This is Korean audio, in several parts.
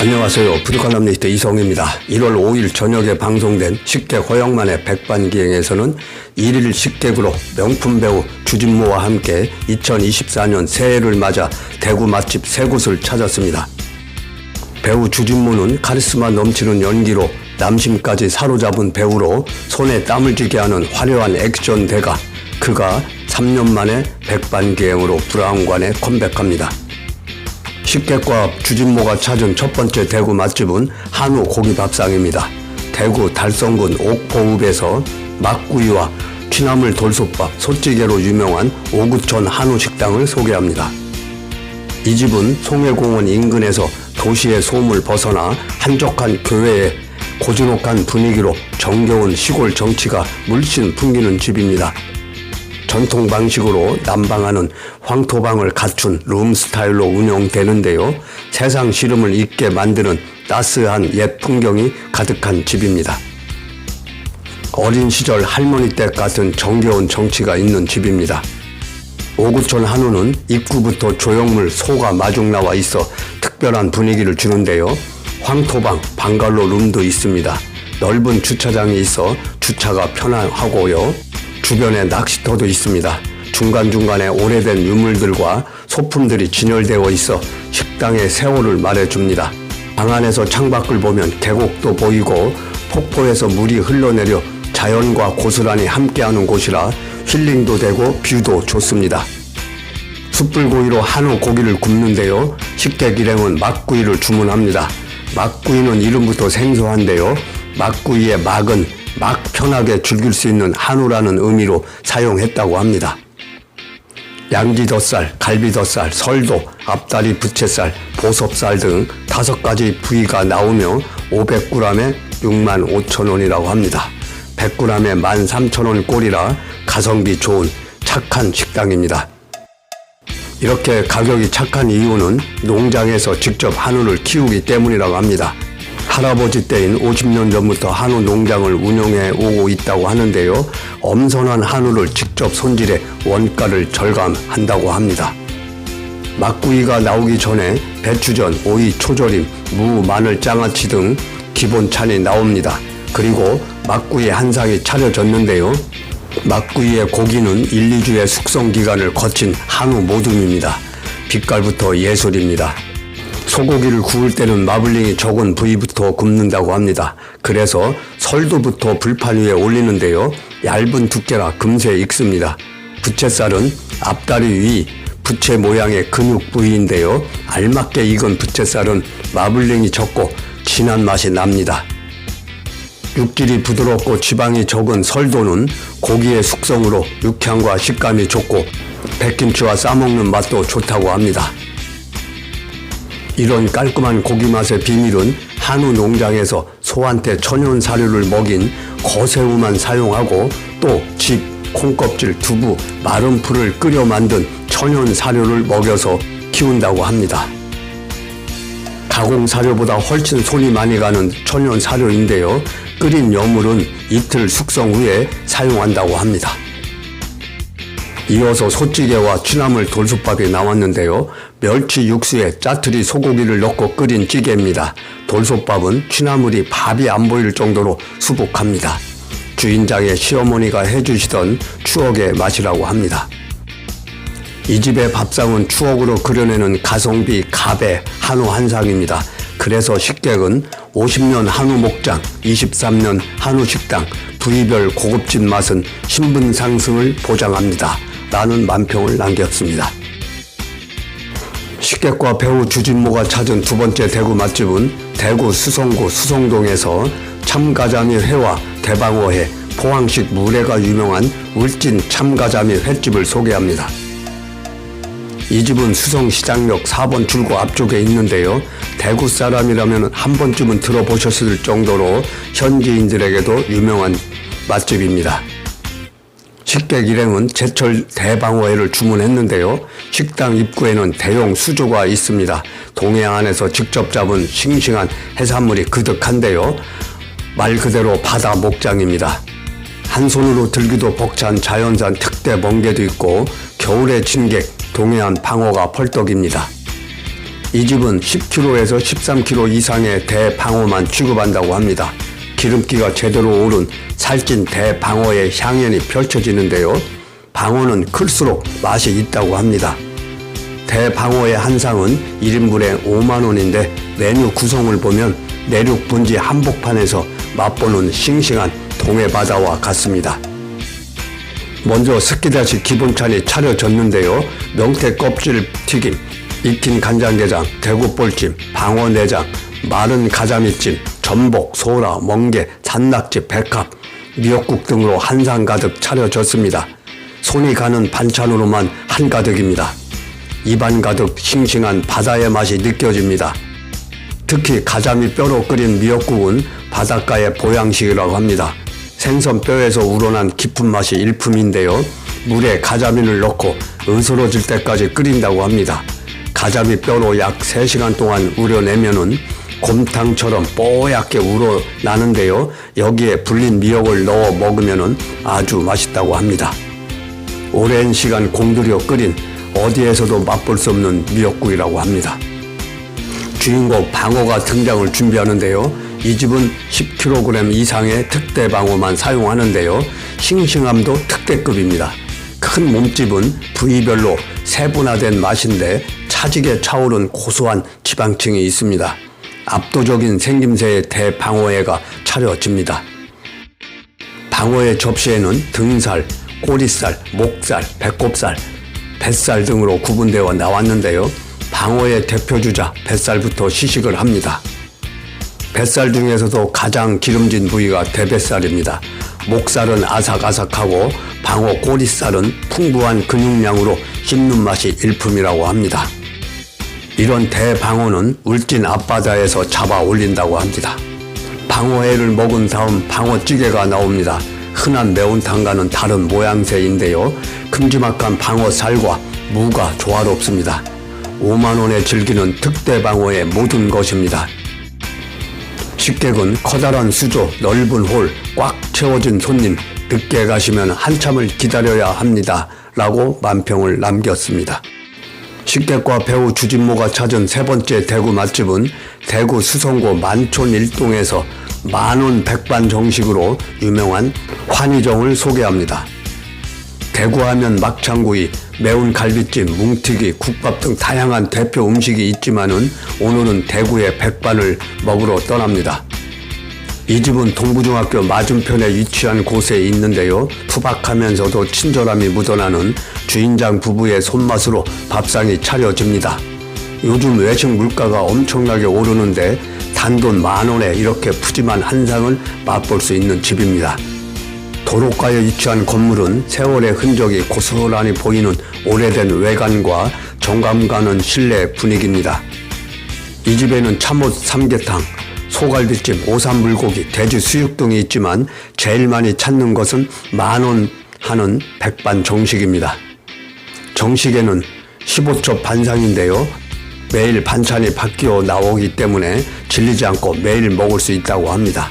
안녕하세요. 푸드칼럼니스트 이성입니다. 1월 5일 저녁에 방송된 식객 허영만의 백반기행에서는 1일 식객으로 명품 배우 주진모와 함께 2024년 새해를 맞아 대구 맛집 세 곳을 찾았습니다. 배우 주진모는 카리스마 넘치는 연기로 남심까지 사로잡은 배우로 손에 땀을 쥐게 하는 화려한 액션 대가 그가 3년 만에 백반기행으로 브라운관에 컴백합니다. 식객과 주진모가 찾은 첫 번째 대구 맛집은 한우 고기밥상입니다. 대구 달성군 옥포읍에서 막구이와 취나물 돌솥밥, 소찌개로 유명한 오구천 한우 식당을 소개합니다. 이 집은 송해공원 인근에서 도시의 소음을 벗어나 한적한 교외에 고즈넉한 분위기로 정겨운 시골 정치가 물씬 풍기는 집입니다. 전통 방식으로 난방하는 황토방을 갖춘 룸 스타일로 운영되는데요. 세상 시름을 잊게 만드는 따스한 옛 풍경이 가득한 집입니다. 어린 시절 할머니 댁 같은 정겨운 정치가 있는 집입니다. 오구촌 한우는 입구부터 조형물 소가 마중 나와 있어 특별한 분위기를 주는데요. 황토방, 방갈로 룸도 있습니다. 넓은 주차장이 있어 주차가 편하고요. 주변에 낚시터도 있습니다. 중간중간에 오래된 유물들과 소품들이 진열되어 있어 식당의 세월을 말해줍니다. 방 안에서 창밖을 보면 계곡도 보이고 폭포에서 물이 흘러내려 자연과 고스란히 함께하는 곳이라 힐링도 되고 뷰도 좋습니다. 숯불구이로 한우 고기를 굽는데요. 식객 일행은 막구이를 주문합니다. 막구이는 이름부터 생소한데요. 막구이의 막은 막 편하게 즐길 수 있는 한우라는 의미로 사용했다고 합니다. 양지덧살, 갈비덧살, 설도, 앞다리 부채살, 보섭살 등 다섯 가지 부위가 나오며 500g에 6만 5천 원이라고 합니다. 100g에 1만 3천 원 꼴이라 가성비 좋은 착한 식당입니다. 이렇게 가격이 착한 이유는 농장에서 직접 한우를 키우기 때문이라고 합니다. 할아버지 때인 50년 전부터 한우 농장을 운영해 오고 있다고 하는데요. 엄선한 한우를 직접 손질해 원가를 절감한다고 합니다. 막구이가 나오기 전에 배추전, 오이, 초절임, 무, 마늘, 장아찌 등 기본 찬이 나옵니다. 그리고 막구이 한 상이 차려졌는데요. 막구이의 고기는 1, 2주의 숙성 기간을 거친 한우 모듬입니다. 빛깔부터 예술입니다. 소고기를 구울 때는 마블링이 적은 부위부터 굽는다고 합니다. 그래서 설도부터 불판 위에 올리는데요. 얇은 두께라 금세 익습니다. 부채살은 앞다리 위 부채 모양의 근육 부위인데요. 알맞게 익은 부채살은 마블링이 적고 진한 맛이 납니다. 육질이 부드럽고 지방이 적은 설도는 고기의 숙성으로 육향과 식감이 좋고 백김치와 싸먹는 맛도 좋다고 합니다. 이런 깔끔한 고기 맛의 비밀은 한우 농장에서 소한테 천연 사료를 먹인 거새우만 사용하고 또 집, 콩껍질, 두부, 마른 풀을 끓여 만든 천연 사료를 먹여서 키운다고 합니다. 가공 사료보다 훨씬 손이 많이 가는 천연 사료인데요. 끓인 여물은 이틀 숙성 후에 사용한다고 합니다. 이어서 소찌개와 취나물 돌솥밥이 나왔는데요. 멸치 육수에 짜투리 소고기를 넣고 끓인 찌개입니다. 돌솥밥은 취나물이 밥이 안 보일 정도로 수북합니다. 주인장의 시어머니가 해주시던 추억의 맛이라고 합니다. 이 집의 밥상은 추억으로 그려내는 가성비 갑의 한우 한상입니다. 그래서 식객은 50년 한우 목장, 23년 한우 식당, 부위별 고급진 맛은 신분 상승을 보장합니다. 라는 만평을 남겼습니다. 식객과 배우 주진모가 찾은 두 번째 대구 맛집은 대구 수성구 수성동에서 참가자미 회와 대방어회, 포항식 물회가 유명한 울진 참가자미 횟집을 소개합니다. 이 집은 수성시장역 4번 출구 앞쪽에 있는데요. 대구 사람이라면 한 번쯤은 들어보셨을 정도로 현지인들에게도 유명한 맛집입니다. 식객 일행은 제철 대방어회를 주문했는데요. 식당 입구에는 대형 수조가 있습니다. 동해안 안에서 직접 잡은 싱싱한 해산물이 그득한데요. 말 그대로 바다 목장입니다. 한 손으로 들기도 벅찬 자연산 특대 멍게도 있고 겨울의 진객 동해안 방어가 펄떡입니다. 이 집은 10kg에서 13kg 이상의 대방어만 취급한다고 합니다. 기름기가 제대로 오른 살찐 대방어의 향연이 펼쳐지는데요. 방어는 클수록 맛이 있다고 합니다. 대방어의 한 상은 1인분에 5만 원인데 메뉴 구성을 보면 내륙 분지 한복판에서 맛보는 싱싱한 동해 바다와 같습니다. 먼저 스키다시 기본찬이 차려졌는데요. 명태 껍질 튀김, 익힌 간장게장, 대구볼찜, 방어내장, 마른 가자미찜, 전복, 소라, 멍게, 잔낙지, 백합, 미역국 등으로 한상 가득 차려졌습니다. 손이 가는 반찬으로만 한가득입니다. 입안 가득 싱싱한 바다의 맛이 느껴집니다. 특히 가자미 뼈로 끓인 미역국은 바닷가의 보양식이라고 합니다. 생선 뼈에서 우러난 깊은 맛이 일품인데요. 물에 가자미를 넣고 으스러질 때까지 끓인다고 합니다. 가자미 뼈로 약 3시간 동안 우려내면은 곰탕처럼 뽀얗게 우러나는데요. 여기에 불린 미역을 넣어 먹으면은 아주 맛있다고 합니다. 오랜 시간 공들여 끓인 어디에서도 맛볼 수 없는 미역국이라고 합니다. 주인공 방어가 등장을 준비하는데요. 이 집은 10kg 이상의 특대 방어만 사용하는데요. 싱싱함도 특대급입니다. 큰 몸집은 부위별로 세분화된 맛인데 차지게 차오른 고소한 지방층이 있습니다. 압도적인 생김새의 대방어회가 차려집니다. 방어의 접시에는 등살, 꼬리살, 목살, 배꼽살, 뱃살 등으로 구분되어 나왔는데요. 방어의 대표주자 뱃살부터 시식을 합니다. 뱃살 중에서도 가장 기름진 부위가 대뱃살입니다. 목살은 아삭아삭하고 방어 꼬리살은 풍부한 근육량으로 씹는 맛이 일품이라고 합니다. 이런 대방어는 울진 앞바다에서 잡아 올린다고 합니다. 방어회를 먹은 다음 방어찌개가 나옵니다. 흔한 매운탕과는 다른 모양새인데요. 큼지막한 방어살과 무가 조화롭습니다. 5만원에 즐기는 특대방어의 모든 것입니다. 식객은 커다란 수조, 넓은 홀, 꽉 채워진 손님, 늦게 가시면 한참을 기다려야 합니다. 라고 만평을 남겼습니다. 식객과 배우 주진모가 찾은 세 번째 대구 맛집은 대구 수성구 만촌 일동에서 만원 백반 정식으로 유명한 환희정을 소개합니다. 대구하면 막창구이, 매운 갈비찜, 뭉티기, 국밥 등 다양한 대표 음식이 있지만은 오늘은 대구의 백반을 먹으러 떠납니다. 이 집은 동부중학교 맞은편에 위치한 곳에 있는데요. 투박하면서도 친절함이 묻어나는 주인장 부부의 손맛으로 밥상이 차려집니다. 요즘 외식 물가가 엄청나게 오르는데 단돈 만 원에 이렇게 푸짐한 한상을 맛볼 수 있는 집입니다. 도로가에 위치한 건물은 세월의 흔적이 고스란히 보이는 오래된 외관과 정감 가는 실내 분위기입니다. 이 집에는 참옷 삼계탕, 소갈비찜, 오삼불고기, 돼지 수육 등이 있지만 제일 많이 찾는 것은 만원 하는 백반 정식입니다. 정식에는 15첩 반상인데요. 매일 반찬이 바뀌어 나오기 때문에 질리지 않고 매일 먹을 수 있다고 합니다.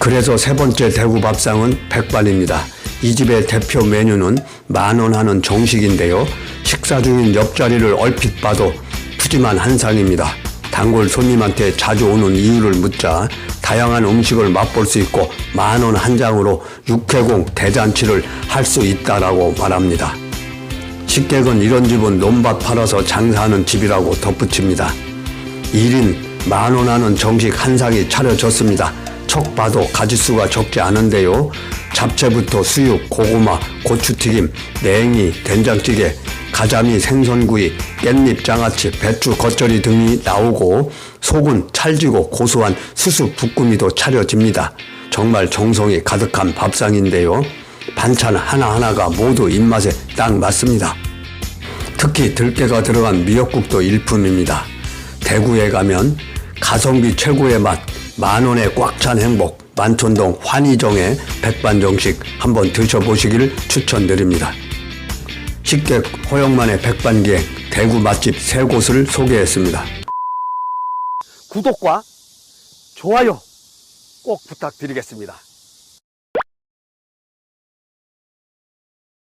그래서 세 번째 대구 밥상은 백반입니다. 이 집의 대표 메뉴는 만원 하는 정식인데요. 식사 중인 옆자리를 얼핏 봐도 푸짐한 한상입니다. 단골 손님한테 자주 오는 이유를 묻자 다양한 음식을 맛볼 수 있고 만 원 한 장으로 육회공 대잔치를 할 수 있다라고 말합니다. 식객은 이런 집은 논밭 팔아서 장사하는 집이라고 덧붙입니다. 1인 만 원 하는 정식 한 상이 차려졌습니다. 척 봐도 가짓수가 적지 않은데요. 잡채부터 수육, 고구마, 고추튀김, 냉이, 된장찌개, 가자미, 생선구이, 깻잎, 장아찌, 배추, 겉절이 등이 나오고 속은 찰지고 고소한 수수 볶음이도 차려집니다. 정말 정성이 가득한 밥상인데요. 반찬 하나하나가 모두 입맛에 딱 맞습니다. 특히 들깨가 들어간 미역국도 일품입니다. 대구에 가면 가성비 최고의 맛, 만 원에 꽉 찬 행복, 만촌동 환희정의 백반정식 한번 드셔보시기를 추천드립니다. 식객 허영만의 백반기행 대구 맛집 세 곳을 소개했습니다. 구독과 좋아요 꼭 부탁드리겠습니다.